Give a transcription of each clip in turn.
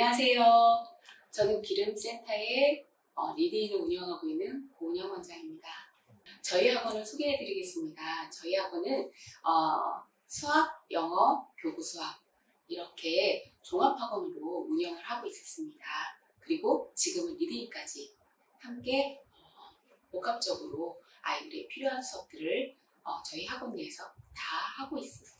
안녕하세요. 저는 기름센터의 어, 리딩을 운영하고 있는 고은영 원장입니다. 저희 학원을 소개해드리겠습니다. 저희 학원은 어, 수학, 영어, 교구 수학 이렇게 종합학원으로 운영을 하고 있었습니다. 그리고 지금은 리딩까지 함께 어, 복합적으로 아이들의 필요한 수업들을 어, 저희 학원 내에서 다 하고 있습니다.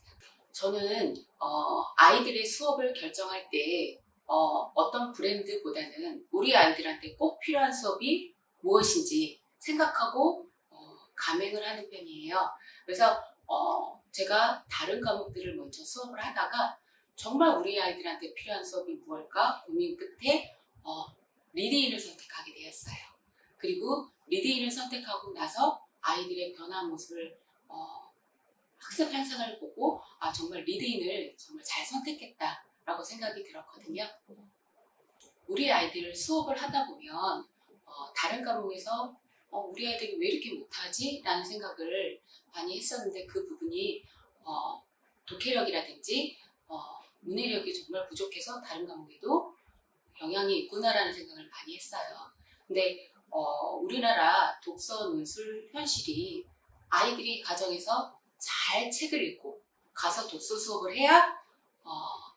저는 어, 아이들의 수업을 결정할 때 어, 어떤 브랜드보다는 우리 아이들한테 꼭 필요한 수업이 무엇인지 생각하고 어, 감행을 하는 편이에요. 그래서 어, 제가 다른 과목들을 먼저 수업을 하다가 정말 우리 아이들한테 필요한 수업이 무엇일까 고민 끝에 어, 리딩을 선택하게 되었어요. 그리고 리딩을 선택하고 나서 아이들의 변화 모습을 어, 학습 향상을 보고 아 정말 리드인을 정말 잘 선택했다 라고 생각이 들었거든요. 우리 아이들 수업을 하다 보면 어, 다른 과목에서 어, 우리 아이들이 왜 이렇게 못하지? 라는 생각을 많이 했었는데 그 부분이 어, 독해력이라든지 어, 문해력이 정말 부족해서 다른 과목에도 영향이 있구나라는 생각을 많이 했어요. 근데 어, 우리나라 독서 논술 현실이 아이들이 가정에서 잘 책을 읽고 가서 독서 수업을 해야 어,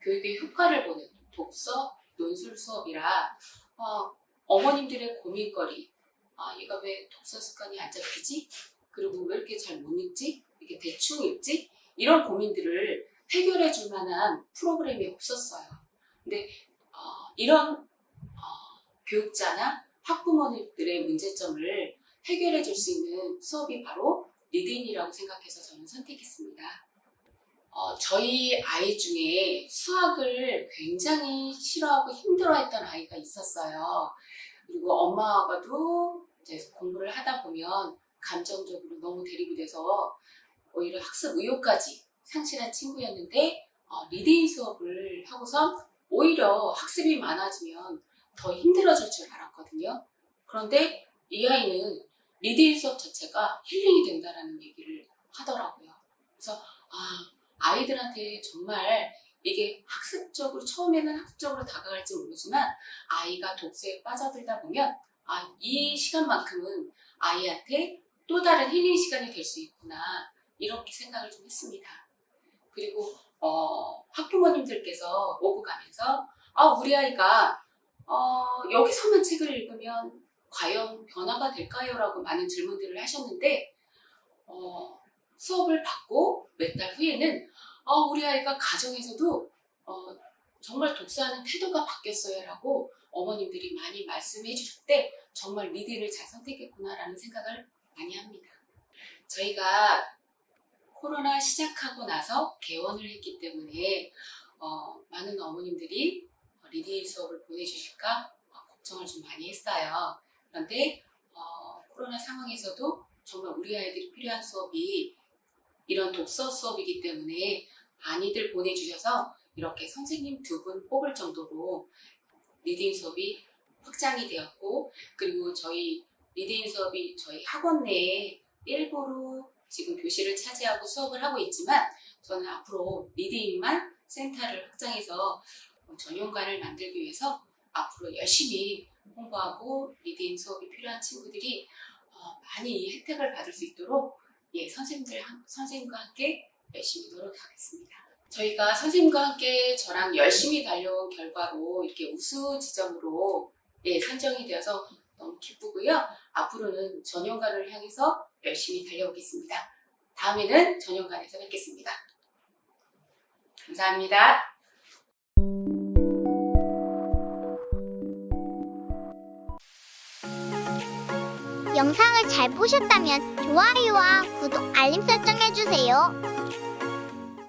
교육의 효과를 보는 독서 논술 수업이라 어, 어머님들의 고민거리 아, 얘가 왜 독서 습관이 안 잡히지? 그리고 왜 이렇게 잘 못 읽지? 이렇게 대충 읽지? 이런 고민들을 해결해 줄 만한 프로그램이 없었어요. 근데 어, 이런 어, 교육자나 학부모님들의 문제점을 해결해 줄 수 있는 수업이 바로 리드인이라고 생각해서 저는 선택했습니다. 어, 저희 아이 중에 수학을 굉장히 싫어하고 힘들어했던 아이가 있었어요. 그리고 엄마 아빠도 이제 공부를 하다 보면 감정적으로 너무 대립이 돼서 오히려 학습 의욕까지 상실한 친구였는데 어, 리딩 수업을 하고선 오히려 학습이 많아지면 더 힘들어질 줄 알았거든요. 그런데 이 아이는 리딩 수업 자체가 힐링이 된다라는 얘기를 하더라고요. 그래서 아, 아이들한테 정말 이게 학습적으로 처음에는 학습적으로 다가갈지 모르지만 아이가 독서에 빠져들다 보면 아, 이 시간만큼은 아이한테 또 다른 힐링 시간이 될 수 있구나 이렇게 생각을 좀 했습니다. 그리고 어, 학부모님들께서 오고 가면서 아, 우리 아이가 어, 여기서만 책을 읽으면 과연 변화가 될까요? 라고 많은 질문들을 하셨는데 어, 수업을 받고 몇 달 후에는 어, 우리 아이가 가정에서도 어, 정말 독서하는 태도가 바뀌었어요 라고 어머님들이 많이 말씀해 주실 때 정말 리딩을 잘 선택했구나 라는 생각을 많이 합니다. 저희가 코로나 시작하고 나서 개원을 했기 때문에 어, 많은 어머님들이 리딩 수업을 보내주실까 걱정을 좀 많이 했어요. 그런데 어, 코로나 상황에서도 정말 우리 아이들이 필요한 수업이 이런 독서 수업이기 때문에 많이들 보내주셔서 이렇게 선생님 두 분 뽑을 정도로 리딩 수업이 확장이 되었고 그리고 저희 리딩 수업이 저희 학원 내에 일부로 지금 교실을 차지하고 수업을 하고 있지만 저는 앞으로 리딩만 센터를 확장해서 전용관을 만들기 위해서 앞으로 열심히 홍보하고 리딩 수업이 필요한 친구들이 어, 많이 이 혜택을 받을 수 있도록 예, 선생님들, 한- 선생님과 함께 열심히 노력하겠습니다. 저희가 선생님과 함께 저랑 열심히 달려온 결과로 이렇게 우수 지점으로 예, 선정이 되어서 너무 기쁘고요. 앞으로는 전용관을 향해서 열심히 달려오겠습니다. 다음에는 전용관에서 뵙겠습니다. 감사합니다. 영상을 잘 보셨다면 좋아요와 구독, 알림 설정 해주세요.